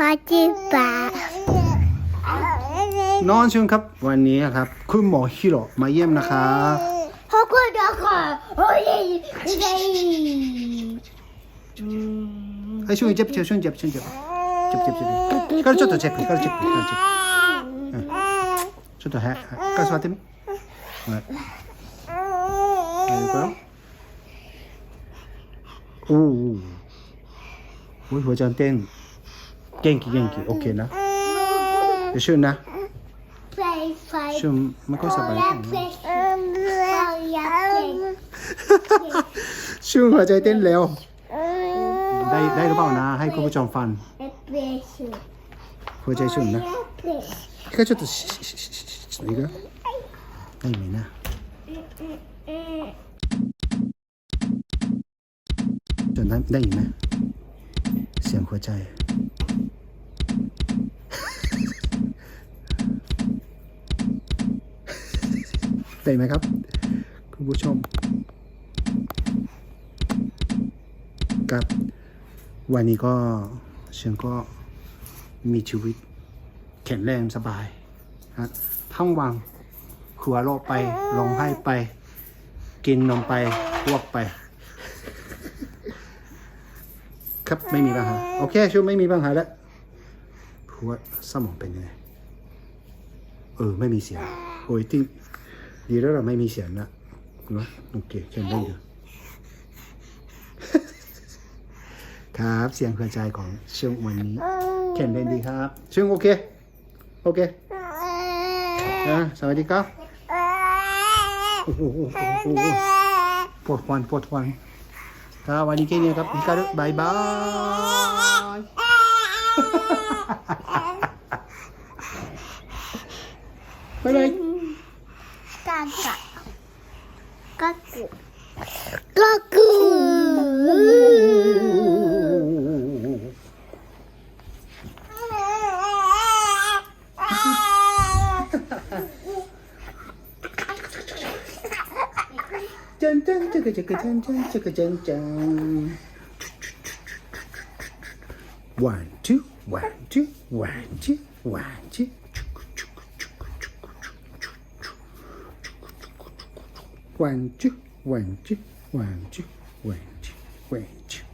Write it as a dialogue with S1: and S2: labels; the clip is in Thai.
S1: ปาจิปะ
S2: นอนเชิญครับ วันนี้ครับ คุณหมอฮิโร่มาเยี่ยมนะครับ
S1: พ่อคุณดอกค่ะโอ้ยเย้
S2: ให้ช่วยเจ็บเจ็บช่วยเจ็บช่วยเจ็บเจ็บเจ็บเจ็บก็ちょっとチェックก็チェックก็チェックちょっとはก็座ってみはいはいこれおおโอ้ยหัวใจเต้ ก่งกี่เก่งกี่โอเคนะ元気 OK な。で、シュン
S1: な。
S2: シ
S1: ュ
S2: ン、
S1: 向
S2: こう
S1: さばやけ
S2: ชื่อหัวใจเต้นเร็ว ได้ได้หรือเปล่านะ ให้คุณผู้ชมฟังหัวใจชุ่มนะแค่ちょっとชิชิชิชิชินี้ก็ไม่มีนะจนได้ได้ยินไหมเสียงหัวใจ ได้ไหมครับ คุณผู้ชมครับ วันนี้ก็เชียงก็มีชีวิตแข็งแรงสบายนะทั้งวันหัวโลกไปร้องไห้ไป กินนมไปอ้วกไป ครับไม่มีปัญหาโอเคช่วไม่มีปัญหาแล้วหัวสมองเป็นยังไงเออ ไม่มีเสียงโอ้ยที่ ดีแล้วเราไม่มีเสียงละเนาะโอเคแข็งแรงอยู่ครับเสียงหัวใจของเชิงวันนี้แข็งแรงดีครับเชิงโอเค โอเคนะสวัสดีครับโอ้โหโอ้โหโอ้โหปวดควันปวดควันครับวันนี้แค่นี้ครับพี่การบายบายไปเลย
S1: กาก
S2: 까까. 까꾸. 까꾸. 짠짠 짠짠 짠짠 짠짠 짠. One two one two one two one two. One two one two one two one two one two